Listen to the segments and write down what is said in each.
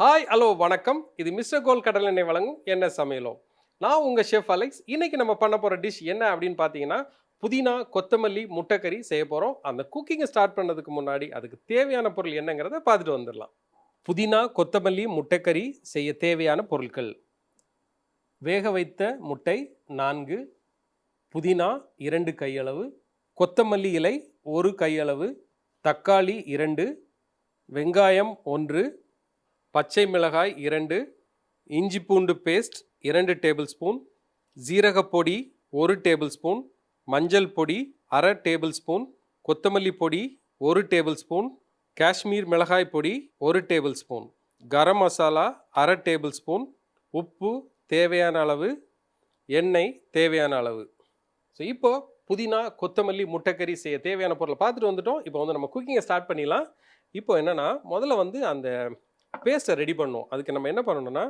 Hi hello வணக்கம். இது mister கோல் கடல் எண்ணெய் வழங்கும் என்ன சமையலோ. நான் உங்கள் ஷெஃப் அலெக்ஸ் இன்றைக்கி நம்ம பண்ண போகிற டிஷ் என்ன அப்படின்னு பார்த்தீங்கன்னா புதினா கொத்தமல்லி முட்டைக்கறி செய்ய போகிறோம் அந்த குக்கிங்கை ஸ்டார்ட் பண்ணதுக்கு முன்னாடி அதுக்கு தேவையான பொருள் என்னங்கிறத பார்த்துட்டு வந்துடலாம். புதினா கொத்தமல்லி முட்டைக்கறி செய்ய தேவையான பொருட்கள். வேக வைத்த முட்டை நான்கு புதினா இரண்டு கையளவு கொத்தமல்லி இலை ஒரு கையளவு தக்காளி இரண்டு வெங்காயம் ஒன்று பச்சை மிளகாய் இரண்டு இஞ்சி பூண்டு பேஸ்ட் இரண்டு டேபிள் ஸ்பூன் ஜீரகப்பொடி ஒரு டேபிள் ஸ்பூன் மஞ்சள் பொடி அரை டேபிள் ஸ்பூன் கொத்தமல்லி பொடி ஒரு டேபிள் ஸ்பூன் காஷ்மீர் மிளகாய் பொடி ஒரு டேபிள் ஸ்பூன் கரம் மசாலா அரை டேபிள் ஸ்பூன் உப்பு தேவையான அளவு எண்ணெய் தேவையான அளவு. ஸோ இப்போது புதினா கொத்தமல்லி முட்டைக்கறி செய்ய தேவையான பொருளை பார்த்துட்டு வந்துட்டோம். இப்போ வந்து நம்ம குக்கிங்கை ஸ்டார்ட் பண்ணிடலாம். இப்போ என்னென்னா முதல்ல வந்து அந்த பேஸ்ட்டை ரெடி பண்ணும். அதுக்கு நம்ம என்ன பண்ணணும்னா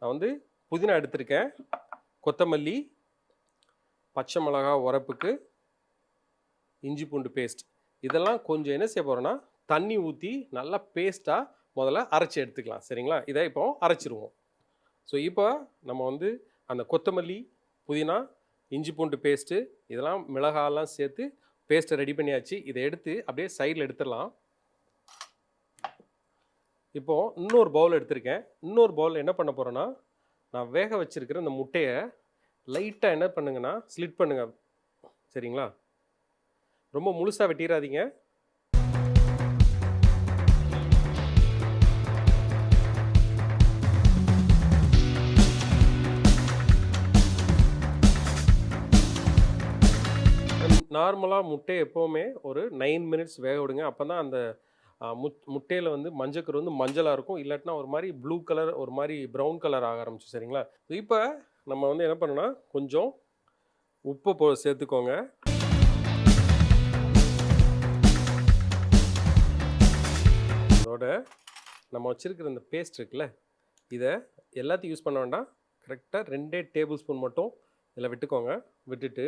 நான் வந்து புதினா எடுத்திருக்கேன். கொத்தமல்லி பச்சை மிளகா உரப்புக்கு இஞ்சி பூண்டு பேஸ்ட் இதெல்லாம் கொஞ்சம் என்ன செய்ய போகிறோன்னா தண்ணி ஊற்றி நல்லா பேஸ்ட்டாக முதல்ல அரைச்சி எடுத்துக்கலாம். சரிங்களா? இதை இப்போ அரைச்சிருவோம். ஸோ இப்போ நம்ம வந்து அந்த கொத்தமல்லி புதினா இஞ்சி பூண்டு பேஸ்ட்டு இதெல்லாம் மிளகாலாம் சேர்த்து பேஸ்ட்டை ரெடி பண்ணியாச்சு. இதை எடுத்து அப்படியே சைடில் எடுத்துடலாம். இப்போது இன்னொரு பவுல் எடுத்திருக்கேன். இன்னொரு பவுல் என்ன பண்ண போகிறேன்னா நான் வேக வச்சுருக்கிற இந்த முட்டையை லைட்டாக என்ன பண்ணுங்கன்னா ஸ்லிட் பண்ணுங்கள் சரிங்களா? ரொம்ப முழுசாக வெட்டிடாதீங்க நார்மலாக முட்டை எப்போவுமே ஒரு நைன் மினிட்ஸ் வேக விடுங்க. அப்போ தான் அந்த முத் முட்டையில் வந்து மஞ்சக்கரு வந்து மஞ்சளாக இருக்கும். இல்லாட்டினா ஒரு மாதிரி ப்ளூ கலர் ஒரு மாதிரி ப்ரௌன் கலர் ஆக ஆரம்பிச்சு சரிங்களா? இப்போ நம்ம வந்து என்ன பண்ணோன்னா கொஞ்சம் உப்பு போ சேர்த்துக்கோங்க. அதோட நம்ம வச்சுருக்கிற இந்த பேஸ்ட் இருக்குல்ல இதை எல்லாத்தையும் யூஸ் பண்ண வேண்டாம். கரெக்டாக ரெண்டே டேபிள் ஸ்பூன் மட்டும் இதில் விட்டுக்கோங்க. விட்டுட்டு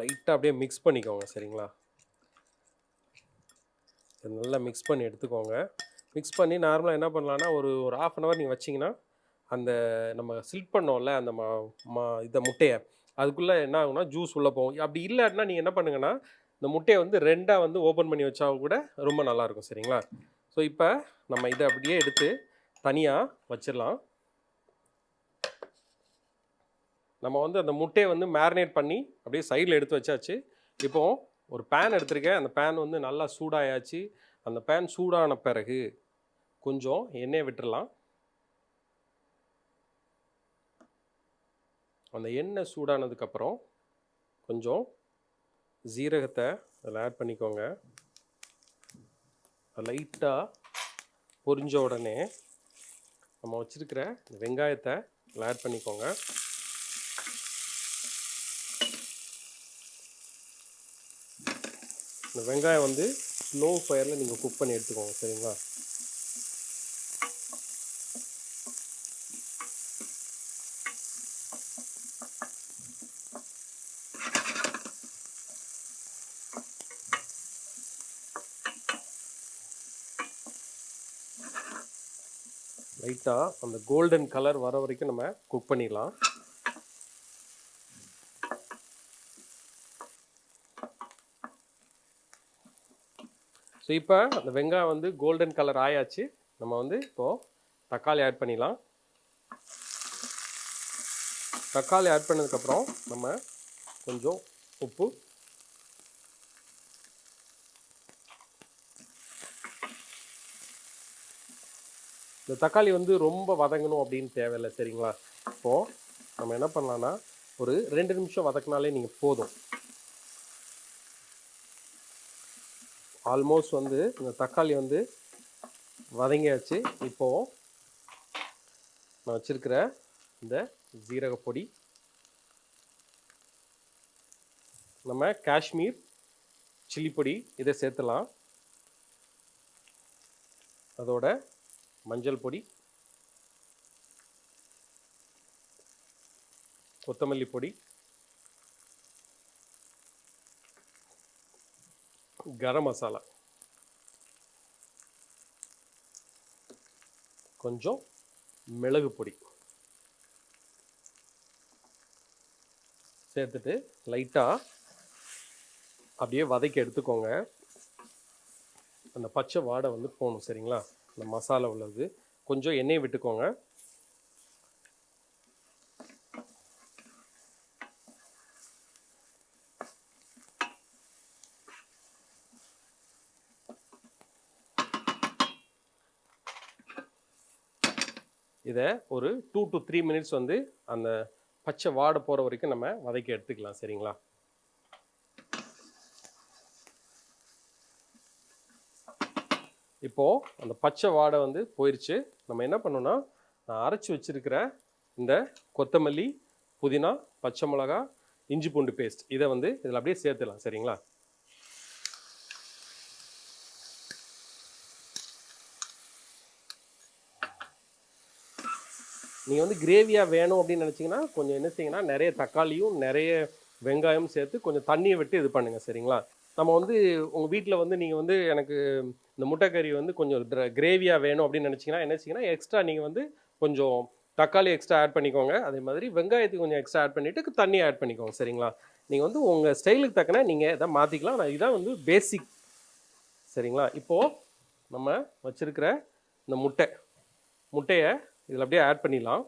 லைட்டாக அப்படியே மிக்ஸ் பண்ணிக்கோங்க சரிங்களா? நல்லா மிக்ஸ் பண்ணி எடுத்துக்கோங்க. மிக்ஸ் பண்ணி நார்மலாக என்ன பண்ணலான்னா ஒரு ஒரு ஆஃப் அன் ஹவர் நீங்கள் வச்சிங்கன்னா அந்த நம்ம சில்ட் பண்ணோம்ல அந்த மா மா இதை முட்டையை அதுக்குள்ளே என்ன ஆகும்னா ஜூஸ் உள்ளே போகும். அப்படி இல்லாட்டினா நீங்கள் என்ன பண்ணுங்கன்னா இந்த முட்டையை வந்து ரெண்டாக வந்து ஓப்பன் பண்ணி வச்சா கூட ரொம்ப நல்லாயிருக்கும் சரிங்களா? ஸோ இப்போ நம்ம இதை அப்படியே எடுத்து தனியாக வச்சிடலாம். நம்ம வந்து அந்த முட்டையை வந்து மேரினேட் பண்ணி அப்படியே சைடில் எடுத்து வச்சாச்சு. இப்போது ஒரு பேன் எடுத்திருக்கேன். அந்த பேன் வந்து நல்லா சூடாயாச்சு. அந்த பேன் சூடான பிறகு கொஞ்சம் எண்ணெயை விட்டுடலாம் அந்த எண்ணெய் சூடானதுக்கப்புறம் கொஞ்சம் ஜீரகத்தை அதில் ஆட் பண்ணிக்கோங்க. லைட்டாக பொரிஞ்ச உடனே நம்ம வச்சுருக்கிற வெங்காயத்தை அதில் ஆட் பண்ணிக்கோங்க. இந்த வெங்காயம் வந்து ஸ்லோ ஃபயரில் நீங்கள் குக் பண்ணி எடுத்துக்கோங்க சரிங்களா? லைட்டாக அந்த கோல்டன் கலர் வர வரைக்கும் நம்ம குக் பண்ணிடலாம். ஸோ இப்போ அந்த வெங்காயம் வந்து கோல்டன் கலர் ஆயாச்சு. நம்ம வந்து இப்போது தக்காளி ஆட் பண்ணிடலாம். தக்காளி ஆட் பண்ணதுக்கப்புறம் நம்ம கொஞ்சம் உப்பு. இந்த தக்காளி வந்து ரொம்ப வதங்கணும் அப்படின்னு தேவையில்லை சரிங்களா? இப்போது நம்ம என்ன பண்ணலான்னா ஒரு ரெண்டு நிமிஷம் வதக்கினாலே நீங்கள் போதும். ஆல்மோஸ்ட் வந்து இந்த தக்காளி வந்து வதங்கியாச்சு. இப்போது நான் வச்சுருக்கிற இந்த ஜீரகப்பொடி நம்ம காஷ்மீர் சில்லி பொடி இதை சேர்த்துலாம். அதோட மஞ்சள் பொடி. கொத்தமல்லி பொடி. கரம் மசாலா. கொஞ்சம் மிளகு பொடி. சேர்த்துட்டு லைட்டாக அப்படியே வதக்கி எடுத்துக்கோங்க. அந்த பச்சை வாடை வந்து போகணும் சரிங்களா? அந்த மசாலா உள்ளது. கொஞ்சம் எண்ணெயை விட்டுக்கோங்க. இதை ஒரு டூ டு த்ரீ மினிட்ஸ் வந்து அந்த பச்சை வாடை போகிற வரைக்கும் நம்ம வதக்கி எடுத்துக்கலாம் சரிங்களா? இப்போது அந்த பச்சை வாடை வந்து போயிடுச்சு நம்ம என்ன பண்ணோன்னா நான் அரைச்சி வச்சிருக்கிற இந்த கொத்தமல்லி புதினா பச்சை மிளகா இஞ்சி பூண்டு பேஸ்ட் இதை வந்து இதில் அப்படியே சேர்த்துலாம் சரிங்களா? நீங்கள் வந்து கிரேவியாக வேணும் அப்படின்னு நினச்சிங்கன்னா கொஞ்சம் என்ன செய்யுங்கன்னா நிறைய தக்காளியும் நிறைய வெங்காயம் சேர்த்து கொஞ்சம் தண்ணியை விட்டு இது பண்ணுங்கள் சரிங்களா? நம்ம வந்து உங்கள் வீட்டில் வந்து நீங்கள் வந்து எனக்கு இந்த முட்டைக்கறி வந்து கொஞ்சம் கிரேவியாக வேணும் அப்படின்னு நினச்சிங்கன்னா என்ன செய்யுங்கன்னா எக்ஸ்ட்ரா நீங்கள் வந்து கொஞ்சம் தக்காளி எக்ஸ்ட்ரா ஆட் பண்ணிக்கோங்க. அதே மாதிரி வெங்காயத்துக்கு கொஞ்சம் எக்ஸ்ட்ரா ஆட் பண்ணிவிட்டு தண்ணி ஆட் பண்ணிக்கோங்க சரிங்களா? நீங்கள் வந்து உங்கள் ஸ்டைலுக்கு தக்கன நீங்கள் இதை மாற்றிக்கலாம் நான் இதான் வந்து பேசிக் சரிங்களா? இப்போது நம்ம வச்சுருக்கிற இந்த முட்டை முட்டையை இதில் அப்படியே ஆட் பண்ணிடலாம்.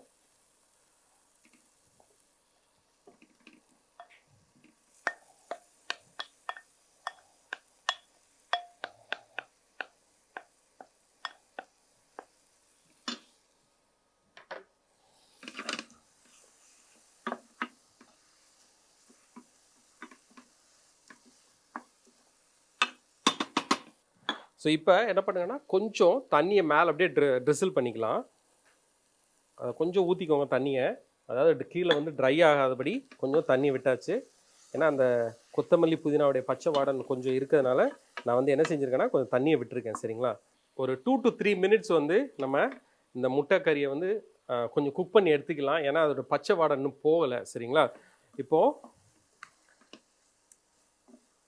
ஸோ இப்போ என்ன பண்ணுங்கன்னா கொஞ்சம் தண்ணியை மேலே அப்படியே ட்ரி ட்ரிசில் பண்ணிக்கலாம். கொஞ்சம் ஊற்றிக்கோங்க தண்ணியை. அதாவது கீழே வந்து ட்ரை ஆகாதபடி கொஞ்சம் தண்ணி விட்டாச்சு. ஏன்னா அந்த கொத்தமல்லி புதினாவுடைய பச்சை வாடன் கொஞ்சம் இருக்கிறதுனால நான் வந்து என்ன செஞ்சுருக்கேன்னா கொஞ்சம் தண்ணியை விட்டுருக்கேன் சரிங்களா? ஒரு டூ டு த்ரீ மினிட்ஸ் வந்து நம்ம இந்த முட்டை கறியை வந்து கொஞ்சம் குக் பண்ணி எடுத்துக்கலாம். ஏன்னா அதோட பச்சை வாடை இன்னும் போகலை சரிங்களா? இப்போது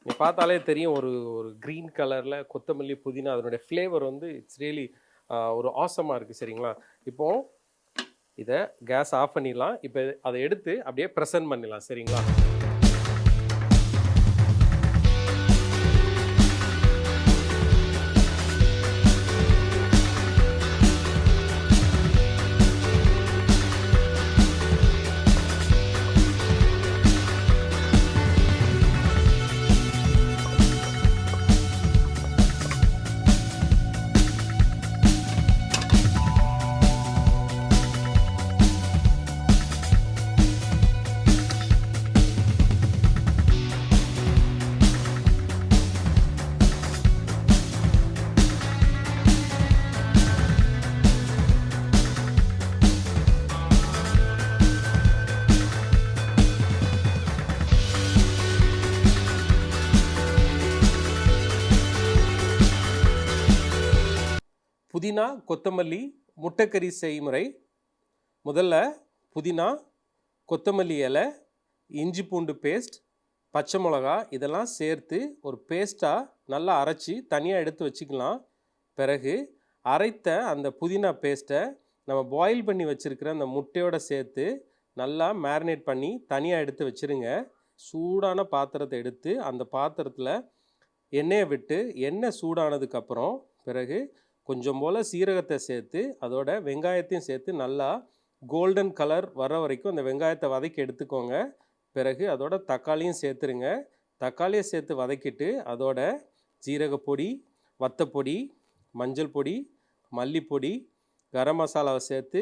நீ பார்த்தாலே தெரியும் ஒரு ஒரு க்ரீன் கலரில் கொத்தமல்லி புதினா அதனுடைய ஃப்ளேவர் வந்து இட்ஸ் ரியலி ஒரு ஆசமாக இருக்குது சரிங்களா? இப்போது இதை கேஸ் ஆஃப் பண்ணிடலாம். இப்போ அதை எடுத்து அப்படியே ப்ரெசன்ட் பண்ணிடலாம். சரிங்களா? புதினா கொத்தமல்லி முட்டைக்கறி செய்முறை முதல்ல புதினா கொத்தமல்லி இலை இஞ்சி பூண்டு பேஸ்ட் பச்சை மிளகா இதெல்லாம் சேர்த்து ஒரு பேஸ்ட்டாக நல்லா அரைச்சி தனியாக எடுத்து வச்சுக்கலாம். பிறகு அரைத்த அந்த புதினா பேஸ்ட்டை நம்ம பாயில் பண்ணி வச்சுருக்கிற அந்த முட்டையோடு சேர்த்து நல்லா மேரினேட் பண்ணி தனியாக எடுத்து வச்சுருங்க. சூடான பாத்திரத்தை எடுத்து அந்த பாத்திரத்தில் எண்ணெயை விட்டு எண்ணெய் சூடானதுக்கப்புறம் பிறகு கொஞ்சம் போல் சீரகத்தை சேர்த்து அதோட வெங்காயத்தையும் சேர்த்து நல்லா கோல்டன் கலர் வர வரைக்கும் அந்த வெங்காயத்தை வதக்கி எடுத்துக்கோங்க. பிறகு அதோட தக்காளியும் சேர்த்துருங்க. தக்காளியை சேர்த்து வதக்கிட்டு அதோட ஜீரகப்பொடி வத்தப்பொடி மஞ்சள் பொடி மல்லிப்பொடி கரம் மசாலாவை சேர்த்து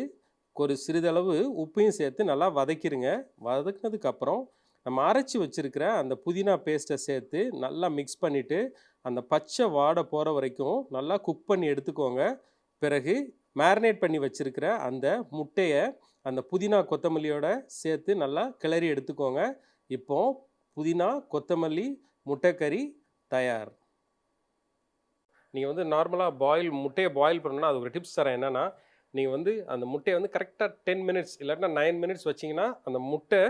ஒரு சிறிதளவு உப்பையும் சேர்த்து நல்லா வதக்கிடுங்க வதக்கினதுக்கப்புறம் நம்ம அரைச்சி வச்சுருக்கிற அந்த புதினா பேஸ்ட்டை சேர்த்து நல்லா மிக்ஸ் பண்ணிவிட்டு அந்த பச்சை வாடை போகிற வரைக்கும் நல்லா குக் பண்ணி எடுத்துக்கோங்க. பிறகு மேரினேட் பண்ணி வச்சுருக்கிற அந்த முட்டையை அந்த புதினா கொத்தமல்லியோட சேர்த்து நல்லா கிளறி எடுத்துக்கோங்க. இப்போது புதினா கொத்தமல்லி முட்டைக்கறி தயார். நீங்கள் வந்து நார்மலாக பாயில் முட்டையை பாயில் பண்ணணும்னா அது ஒரு டிப்ஸ் தரேன். என்னென்னா நீங்கள் வந்து அந்த முட்டையை வந்து கரெக்டாக டென் மினிட்ஸ் இல்லாட்டினா நைன் மினிட்ஸ் வச்சிங்கன்னா அந்த முட்டை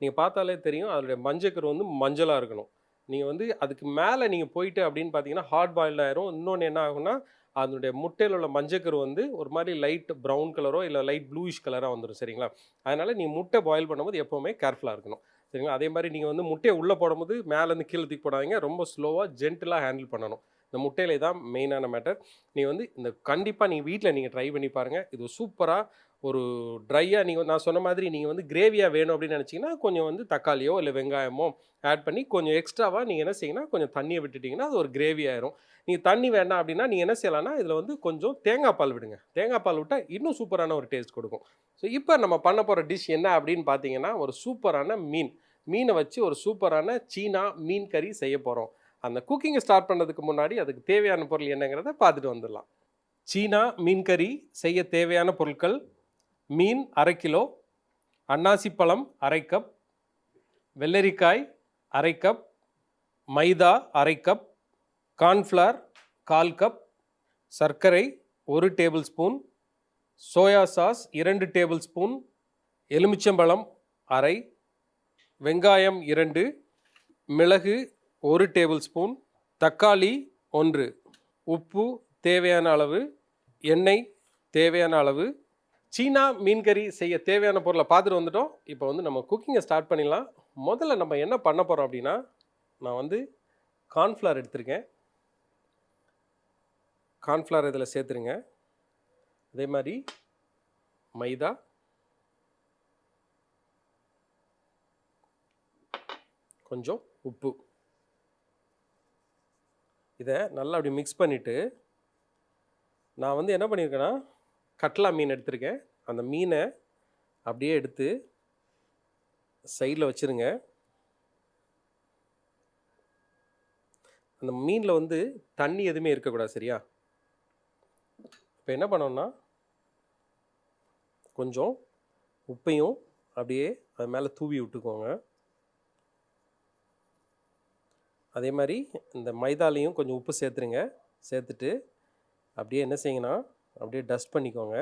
நீங்கள் பார்த்தாலே தெரியும். அதோடைய மஞ்சக்கரு வந்து மஞ்சளாக இருக்கணும். நீங்கள் வந்து அதுக்கு மேலே நீங்கள் போயிட்டு அப்படின்னு பார்த்தீங்கன்னா ஹார்ட் பாயில்ட் ஆயிரும். இன்னொன்று என்ன ஆகும்னா அதனுடைய முட்டையில் உள்ள மஞ்சக்கரு வந்து ஒரு மாதிரி லைட் ப்ரௌன் கலரோ இல்லை லைட் ப்ளூயிஷ் கலராக வந்துடும் சரிங்களா? அதனால் நீங்கள் முட்டை பாயில் பண்ணும்போது எப்போவுமே கேர்ஃபுல்லாக இருக்கணும். சரிங்களா? அதே மாதிரி நீங்கள் வந்து முட்டையை உள்ளே போடும்போது மேலேருந்து கீழே தூக்கி போடாதீங்க. ரொம்ப ஸ்லோவாக ஜென்டிலாக ஹேண்டில் பண்ணணும். இந்த முட்டையிலே தான் மெயினான மேட்டர் நீங்கள் வந்து இந்த கண்டிப்பாக நீங்கள் வீட்டில் நீங்கள் ட்ரை பண்ணி பாருங்கள் இது சூப்பராக ஒரு ட்ரையாக நீங்கள் நான் சொன்ன மாதிரி நீங்கள் வந்து கிரேவியாக வேணும் அப்படின்னு நினச்சிங்கன்னா கொஞ்சம் வந்து தக்காளியோ இல்லை வெங்காயமோ ஆட் பண்ணி கொஞ்சம் எக்ஸ்ட்ராவாக நீங்கள் என்ன செய்யுங்கன்னா கொஞ்சம் தண்ணியை விட்டுட்டிங்கன்னா அது ஒரு கிரேவி ஆயிரும். நீங்கள் தண்ணி வேண்டாம் அப்படின்னா நீங்கள் என்ன செய்யலாம்னா இதில் வந்து கொஞ்சம் தேங்காய் பால் விடுங்க. தேங்காய் பால் விட்டால் இன்னும் சூப்பரான ஒரு டேஸ்ட் கொடுக்கும். ஸோ இப்போ நம்ம பண்ண போகிற டிஷ் என்ன அப்படின்னு பார்த்தீங்கன்னா ஒரு சூப்பரான மீன். மீனை வச்சு ஒரு சூப்பரான சீனா மீன் கறி செய்ய போகிறோம் அந்த குக்கிங்கை ஸ்டார்ட் பண்ணதுக்கு முன்னாடி அதுக்கு தேவையான பொருள் என்னங்கிறத பார்த்துட்டு வந்துடலாம். சீனா மீன் கறி செய்ய தேவையான பொருட்கள் மீன் அரை கிலோ அன்னாசி பழம் அரை கப் வெள்ளரிக்காய் அரை கப் மைதா அரை கப் கார்ன்ஃப்ளார் கால் கப் சர்க்கரை ஒரு டேபிள் ஸ்பூன் சோயா சாஸ் இரண்டு டேபிள் ஸ்பூன் எலுமிச்சம்பழம் அரை வெங்காயம் இரண்டு மிளகு ஒரு டேபிள் ஸ்பூன் தக்காளி ஒன்று. உப்பு தேவையான அளவு எண்ணெய் தேவையான அளவு. சீனா மீன் கறி செய்ய தேவையான பொருளை பார்த்துட்டு வந்துட்டோம். இப்போ வந்து நம்ம குக்கிங்கை ஸ்டார்ட் பண்ணிடலாம். முதல்ல நம்ம என்ன பண்ண போகிறோம் அப்படின்னா நான் வந்து கார்ன்ஃப்ளவர் எடுத்திருக்கேன். கார்ன்ஃப்ளவர் இதில் சேர்த்துருங்க. அதே மாதிரி மைதா. கொஞ்சம் உப்பு. இதை நல்லா அப்படி மிக்ஸ் பண்ணிவிட்டு நான் வந்து என்ன பண்ணியிருக்கேன்னா கட்லா மீன் எடுத்திருக்கேன். அந்த மீனை அப்படியே எடுத்து சைடில் வச்சுருங்க. அந்த மீனில் வந்து தண்ணி எதுவுமே இருக்கக்கூடாது சரியா? இப்போ என்ன பண்ணோம்னா கொஞ்சம் உப்பையும் அப்படியே அது மேலே தூவி விட்டுக்கோங்க. அதே மாதிரி இந்த மைதாலையும் கொஞ்சம் உப்பு சேர்த்துருங்க. சேர்த்துட்டு அப்படியே என்ன செய்யுங்கன்னா அப்படியே டஸ்ட் பண்ணிக்கோங்க.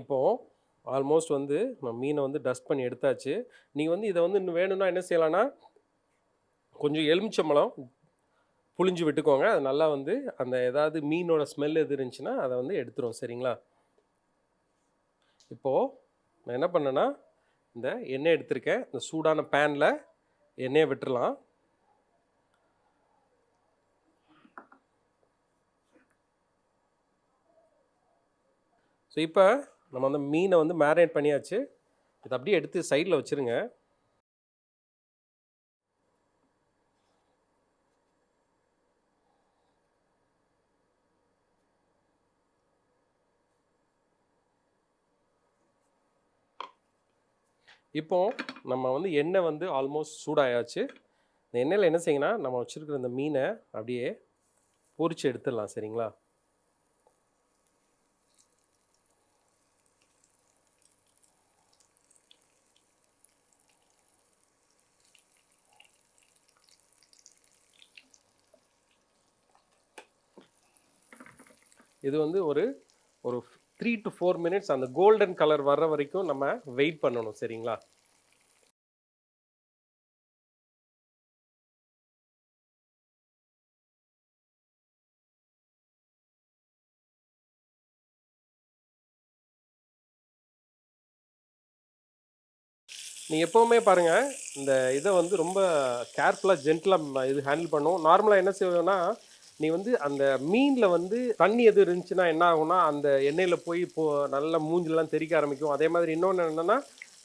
இப்போது ஆல்மோஸ்ட் வந்து நம்ம மீனை வந்து டஸ்ட் பண்ணி எடுத்தாச்சு. நீங்கள் வந்து இதை வந்து இன்னும் வேணும்னா என்ன செய்யலாம்னா கொஞ்சம் எலுமிச்சம்பழம் புளிஞ்சு விட்டுக்கோங்க. அது நல்லா வந்து அந்த ஏதாவது மீனோட ஸ்மெல் எது இருந்துச்சுன்னா அதை வந்து எடுத்துரும். சரிங்களா? இப்போது நான் என்ன பண்ணேன்னா இந்த எண்ணெய் எடுத்திருக்கேன். இந்த சூடான பேனில் எண்ணெயை விட்டுறலாம். ஸோ இப்போ நம்ம அந்த மீனை வந்து மேரினேட் பண்ணியாச்சு. இதை அப்படியே எடுத்து சைடில் வச்சுருங்க. இப்போ நம்ம வந்து எண்ணெய் வந்து ஆல்மோஸ்ட் சூடாயாச்சு. இந்த எண்ணெயில் என்ன செய்யணும்னா நம்ம வச்சுருக்கிற இந்த மீனை அப்படியே பொறிச்சு எடுத்துடலாம் சரிங்களா? இது வந்து ஒரு ஒரு த்ரீ டு ஃபோர் மினிட்ஸ் அந்த கோல்டன் கலர் வர்ற வரைக்கும் நம்ம வெயிட் பண்ணணும் சரிங்களா? நீ எப்போவுமே பாருங்கள் இந்த இதை வந்து ரொம்ப கேர்ஃபுல்லாக ஜென்டிலாக இது ஹேண்டில் பண்ணும். நார்மலாக என்ன செய்வோம்னா நீ வந்து அந்த மீனில் வந்து தண்ணி எது இருந்துச்சுன்னா என்ன ஆகும்னா அந்த எண்ணெயில் போய் இப்போ நல்லா மூஞ்சிலாம் தெறிக்க ஆரம்பிக்கும். அதே மாதிரி இன்னொன்று என்னென்னா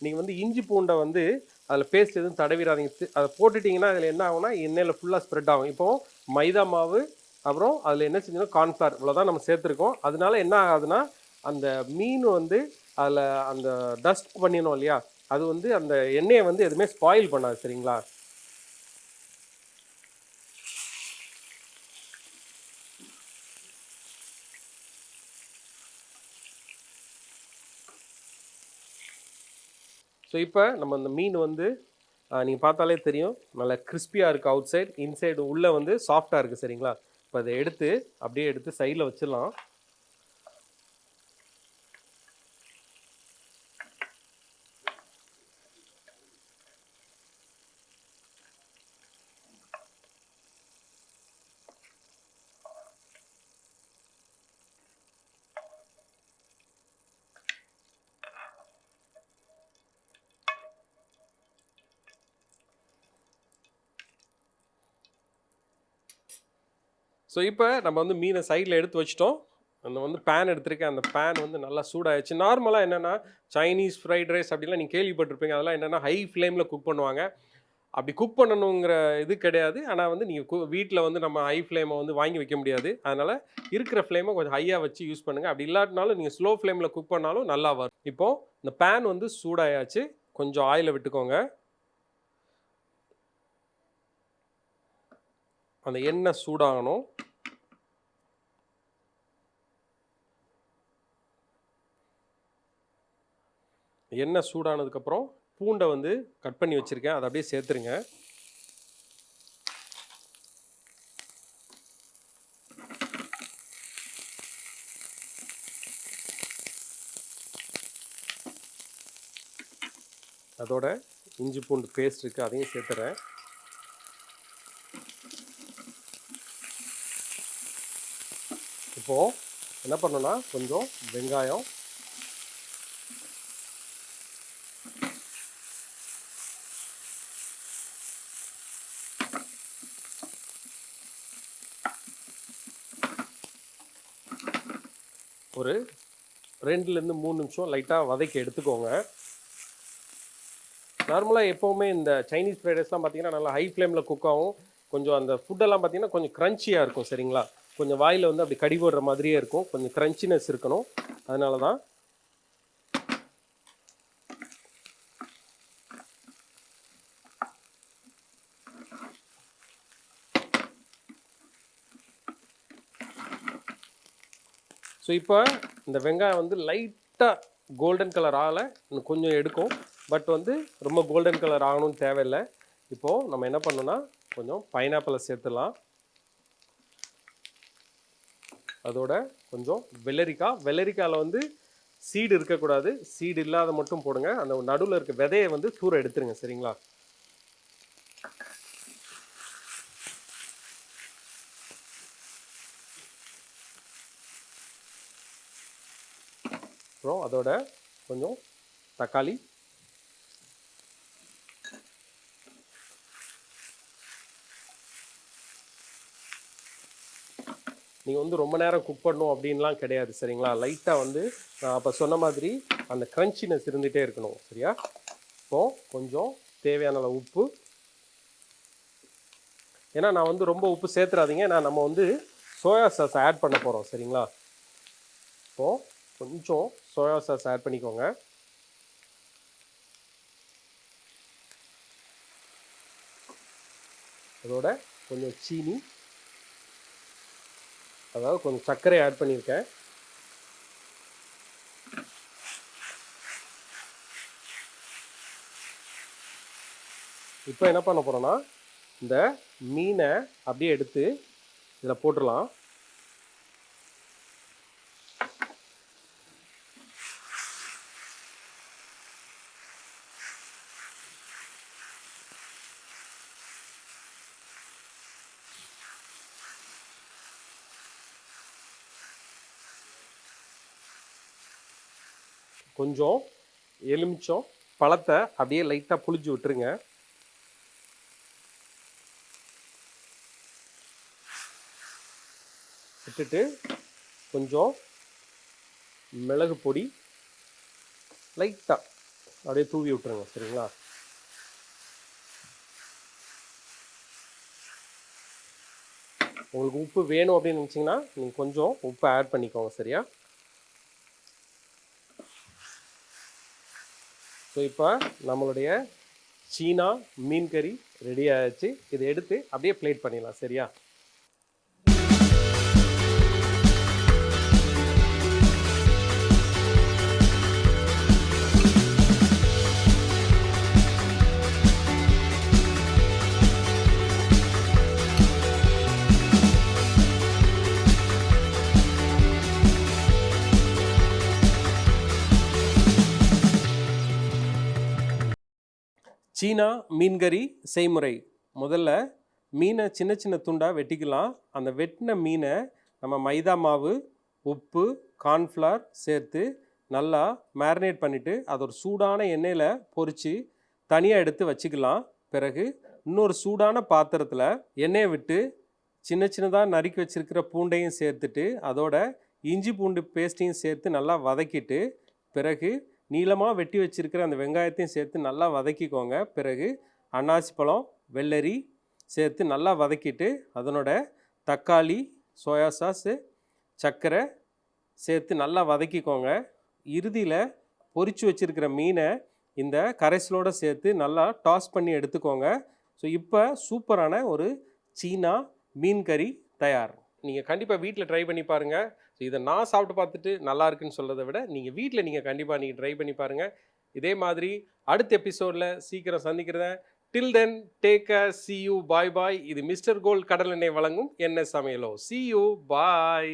நீங்கள் வந்து இஞ்சி பூண்டை வந்து அதில் பேஸ்ட் எதுவும் தடவிடாதீங்க. அதை போட்டுட்டிங்கன்னா அதில் என்ன ஆகும்னா எண்ணெயில் ஃபுல்லாக ஸ்ப்ரெட் ஆகும். இப்போது மைதா மாவு அப்புறம் அதில் என்ன செஞ்சோன்னா கார்ன்ஃப்ளார் இவ்வளோதான் நம்ம சேர்த்துருக்கோம். அதனால என்ன ஆகுதுன்னா அந்த மீன் வந்து அதில் அந்த டஸ்ட் பண்ணிடணும் இல்லையா? அது வந்து அந்த எண்ணெயை வந்து எதுவுமே ஸ்பாயில் பண்ணாது சரிங்களா? ஸோ இப்போ நம்ம அந்த மீன் வந்து நீங்கள் பார்த்தாலே தெரியும். நல்லா கிறிஸ்பியாக இருக்குது அவுட் சைடு இன்சைடு உள்ளே வந்து சாஃப்டாக இருக்குது சரிங்களா? இப்போ அதை எடுத்து அப்படியே எடுத்து சைடில் வச்சிடலாம். ஸோ இப்போ நம்ம வந்து மீனை சைடில் எடுத்து வச்சிட்டோம். அந்த வந்து பேன் எடுத்திருக்கேன். அந்த பேன் வந்து நல்லா சூடாகிடுச்சு நார்மலாக என்னென்னா சைனீஸ் ஃப்ரைட் ரைஸ் அப்படிலாம் நீங்கள் கேள்விப்பட்டிருப்பீங்க. அதெல்லாம் என்னென்னா ஹை ஃப்ளேமில் குக் பண்ணுவாங்க. அப்படி குக் பண்ணணுங்கிற இது கிடையாது. ஆனால் வந்து நீங்கள் கு வீட்டில் வந்து நம்ம ஹை ஃப்ளேமை வந்து வாங்கி வைக்க முடியாது. அதனால் இருக்கிற ஃப்ளேமை கொஞ்சம் ஹையாக வச்சு யூஸ் பண்ணுங்கள் அப்படி இல்லாட்டினாலும் நீங்கள் ஸ்லோ ஃப்ளேமில் குக் பண்ணாலும் நல்லா வரும். இப்போது இந்த பேன் வந்து சூடாயாச்சு. கொஞ்சம் ஆயிலை விட்டுக்கோங்க. அந்த எண்ணெய் சூடாகணும். எண்ணெய் சூடானதுக்கப்புறம் பூண்டை வந்து கட் பண்ணி வச்சுருக்கேன். அதை அப்படியே சேர்த்துருங்க. அதோட இஞ்சி பூண்டு பேஸ்ட் இருக்குது அதையும் சேர்த்துறேன். இப்போது என்ன பண்ணணும்னா கொஞ்சம் வெங்காயம். ஒரு ரெண்டுலேருந்து மூணு நிமிஷம் லைட்டாக வதக்கி எடுத்துக்கோங்க. நார்மலாக எப்போவுமே இந்த சைனீஸ் ஃப்ரைட் ரைஸ்லாம் பார்த்தீங்கன்னா நல்லா ஹை ஃப்ளேமில் குக் ஆகும். கொஞ்சம் அந்த ஃபுட்டெல்லாம் பார்த்தீங்கன்னா கொஞ்சம் க்ரன்ச்சியாக இருக்கும் சரிங்களா? கொஞ்சம் வாயில் வந்து அப்படி கடி போடுற மாதிரியே இருக்கும். கொஞ்சம் க்ரன்ச்சினஸ் இருக்கணும். அதனால தான் ஸோ இப்போ இந்த வெங்காயம் வந்து லைட்டாக கோல்டன் கலர் ஆகலை. இன்னும் கொஞ்சம் எடுக்கும். பட் வந்து ரொம்ப கோல்டன் கலர் ஆகணும்னு தேவையில்லை. இப்போது நம்ம என்ன பண்ணோன்னா கொஞ்சம் பைனாப்பிளை சேர்த்துலாம் அதோட கொஞ்சம் வெள்ளரிக்காய். வெள்ளரிக்காயில் வந்து சீடு இருக்கக்கூடாது. சீடு இல்லாத மட்டும் போடுங்க. அந்த நடுவில் இருக்க விதையை வந்து தூர எடுத்துருங்க. சரிங்களா? அப்புறம் அதோட கொஞ்சம் தக்காளி நீங்கள் வந்து ரொம்ப நேரம் குக் பண்ணணும் அப்படின்லாம் கிடையாது சரிங்களா? லைட்டாக வந்து நான் அப்போ சொன்ன மாதிரி அந்த க்ரன்ச்சினஸ் இருந்துகிட்டே இருக்கணும் சரியா? இப்போது கொஞ்சம் தேவையான அளவு உப்பு. ஏன்னா நான் வந்து ரொம்ப உப்பு சேர்த்துறாதீங்க. நான் நம்ம வந்து சோயா சாஸ் ஆட் பண்ண போகிறோம் சரிங்களா? இப்போது கொஞ்சம் சோயா சாஸ் ஆட் பண்ணிக்கோங்க. அதோட கொஞ்சம் சீனி அதாவது கொஞ்சம் சர்க்கரை ஆட் பண்ணியிருக்கேன். இப்போ என்ன பண்ண போகிறோன்னா இந்த மீனை அப்படியே எடுத்து இதில் போட்டுடலாம். கொஞ்சம் எலுமிச்சம் பழத்தை அப்படியே லைட்டாக புளிஞ்சு விட்டுருங்க. விட்டுட்டு கொஞ்சம் மிளகு பொடி லைட்டாக அப்படியே தூவி விட்டுருங்க சரிங்களா? உங்களுக்கு உப்பு வேணும் அப்படின்னு நினச்சிங்கன்னா நீங்கள் கொஞ்சம் உப்பு ஆட் பண்ணிக்கோங்க சரியா? ஸோ இப்போ நம்மளுடைய சீனா மீன் கறி ரெடி ஆயாச்சு இதை எடுத்து அப்படியே பிளேட் பண்ணிடலாம். சரியா? சீனா மீன்கறி செய்முறை. முதல்ல மீனை சின்ன சின்ன துண்டாக வெட்டிக்கலாம். அந்த வெட்டின மீனை நம்ம மைதா மாவு உப்பு கார்ன்ஃப்ளவர் சேர்த்து நல்லா மேரினேட் பண்ணிவிட்டு அது ஒரு சூடான எண்ணெயில் பொறிச்சு தனியாக எடுத்து வச்சுக்கலாம். பிறகு இன்னொரு சூடான பாத்திரத்தில் எண்ணெயை விட்டு சின்ன சின்னதாக நறுக்கி வச்சுருக்கிற பூண்டையும் சேர்த்துட்டு அதோட இஞ்சி பூண்டு பேஸ்ட்டையும் சேர்த்து நல்லா வதக்கிட்டு பிறகு நீளமாக வெட்டி வச்சுருக்கிற அந்த வெங்காயத்தையும் சேர்த்து நல்லா வதக்கிக்கோங்க. பிறகு அன்னாசி பழம் வெள்ளரி சேர்த்து நல்லா வதக்கிட்டு அதனோட தக்காளி சோயா சாஸு சர்க்கரை சேர்த்து நல்லா வதக்கிக்கோங்க. இறுதியில் பொறிச்சு வச்சுருக்கிற மீனை இந்த கரைசலோடு சேர்த்து நல்லா டாஸ் பண்ணி எடுத்துக்கோங்க. ஸோ இப்போ சூப்பரான ஒரு சீனா மீன் கறி தயார். நீங்கள் கண்டிப்பாக வீட்டில் ட்ரை பண்ணி பாருங்கள் ஸோ இதை நான் சாப்பிட்டு பார்த்துட்டு நல்லா இருக்குன்னு சொல்கிறத விட நீங்கள் வீட்டில் நீங்கள் கண்டிப்பாக நீங்கள் ட்ரை பண்ணி பாருங்கள் இதே மாதிரி அடுத்த எபிசோடில் சீக்கிரம் சந்திக்கிறேன். Till then take uh see you bye bye இது மிஸ்டர் கோல்ட் கடல் எண்ணெய் வழங்கும் என்ன சமையலோ. C you bye